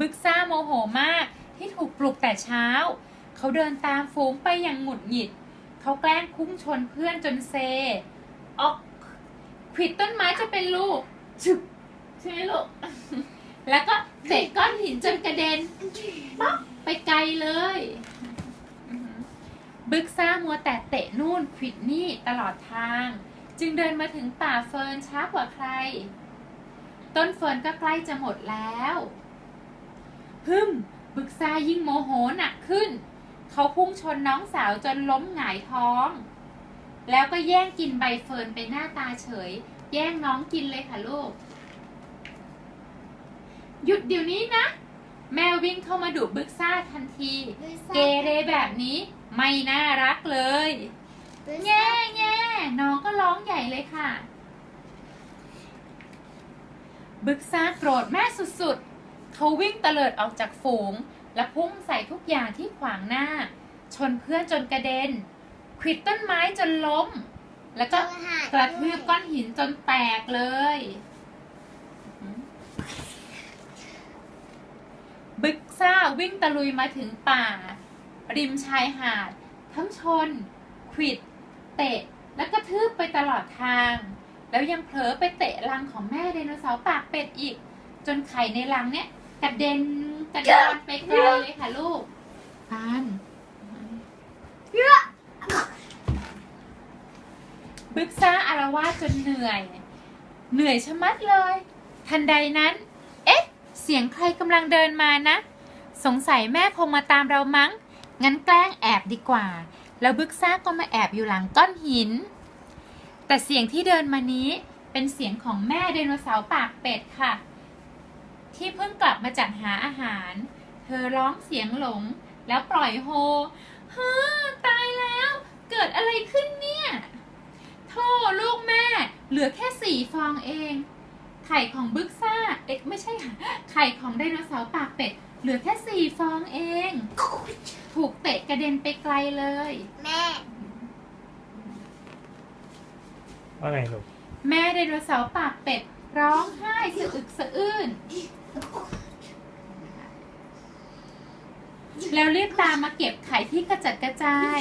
บึกซ่าโมโหมากที่ถูกปลุกแต่เช้า เขาเดินตามฝูงไปอย่างหงุดหงิด เขาแกล้งพุ่งชนเพื่อนจนเซออกขิดต้นไม้จะเป็นลูกชึบใช่ไหมลูก แล้วก็เตะก้อนหินจนกระเด็นป๊อกไปไกลเลย บึกซ่ามัวแต่เตะนู่นขิดนี่ตลอดทาง จึงเดินมาถึงป่าเฟิร์นช้ากว่าใคร ต้นเฟิร์นก็ใกล้จะหมดแล้ว ฮึมบึกซายิ่งโมโหหนักขึ้น เขาพุ่งชนน้องสาวจนล้มหงายท้อง แล้วก็แย่งกินใบเฟิร์นไปหน้าตาเฉย แย่งน้องกินเลยค่ะลูก หยุดเดี๋ยวนี้นะ แม่วิ่งเข้ามาดุบึกซ่าทันที เกเรแบบนี้ไม่น่ารักเลยแง่แง่น้องก็ร้องใหญ่เลยค่ะ บึกซ่าโกรธแม่สุดๆ เขาวิ่งเตลิดออกจากฝูง และพุ่งใส่ทุกอย่างที่ขวางหน้า ชนเพื่อนจนกระเด็นขวิดต้นไม้จนล้ม แล้วก็กระทืบก้อนหินจนแตกเลย บึกซ่าวิ่งตะลุยมาถึงป่า ริมชายหาด ทั้งชนขวิด เตะ และกระทืบไปตลอดทาง แล้วยังเผลอไปเตะรังของแม่ไดโนเสาร์ปากเป็ดอีก จนไข่ในรังเนี้ย กระเด็นกระดอนไปไกลเลยค่ะลูกปานบึกซ่าอารวาสจนเหนื่อย เหนื่อยชะมัดเลย ทันใดนั้น เอ๊ะ เสียงใครกำลังเดินมานะ สงสัยแม่คงมาตามเรามั้ง งั้นแกล้งแอบดีกว่า แล้วบึกซ่าก็มาแอบอยู่หลังก้อนหิน แต่เสียงที่เดินมานี้เป็นเสียงของแม่ไดโนเสาร์ปากเป็ดค่ะ ที่เพิ่งกลับมาจากหาอาหาร เธอร้องเสียงหลง แล้วปล่อยโฮฮ่าตายแล้ว เกิดอะไรขึ้นเนี่ยโธ่ลูกแม่ เหลือแค่สี่ฟองเอง ไข่ของบึกซ่า เอ๊ะไม่ใช่ค่ะไข่ของไดโนเสาร์ปากเป็ด เหลือแค่สี่ฟองเอง ถูกเตะกระเด็นไปไกลเลย แม่ ว่าไงลูก แม่ไดโนเสาร์ปากเป็ด ร้องไห้สะอึกสะอื้น แล้ว รีบตามมาเก็บไข่ที่กระจัดกระจาย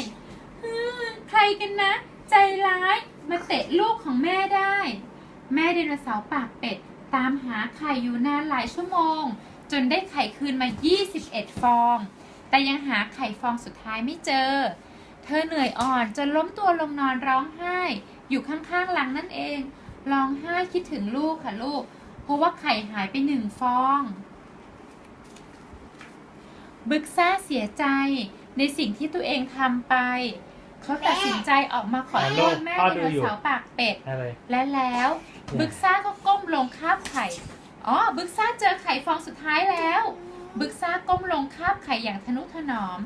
ใครกันนะ ใจร้ายมาเตะลูกของแม่ได้ แม่ไดโนเสาร์ปากเป็ด ตามหาไข่อยู่นานหลายชั่วโมง จนได้ไข่คืนมา 21 ฟอง แต่ยังหาไข่ฟองสุดท้ายไม่เจอ เธอเหนื่อยอ่อนจนล้มตัวลงนอนร้องไห้ อยู่ข้างๆหลังนั่นเอง ร้องไห้คิดถึงลูกค่ะลูก เพราะว่าไข่หายไปหนึ่งฟอง บึกซ่าเสียใจในสิ่งที่ตัวเองทำไป เขาตัดสินใจออกมาขอโทษแม่ไดโนเสาร์ปากเป็ด อะไร และแล้วบึกซ่าก็ก้มลงคาบไข่ อ๋อ บึกซ่าเจอไข่ฟองสุดท้ายแล้ว บึกซ่าก้มลงคาบไข่อย่างทนุถนอม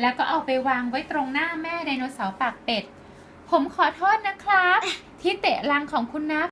แล้วก็เอาไปวางไว้ตรงหน้าแม่ไดโนเสาร์ปากเป็ด ผมขอโทษนะครับ ที่เตะรังของคุณนะ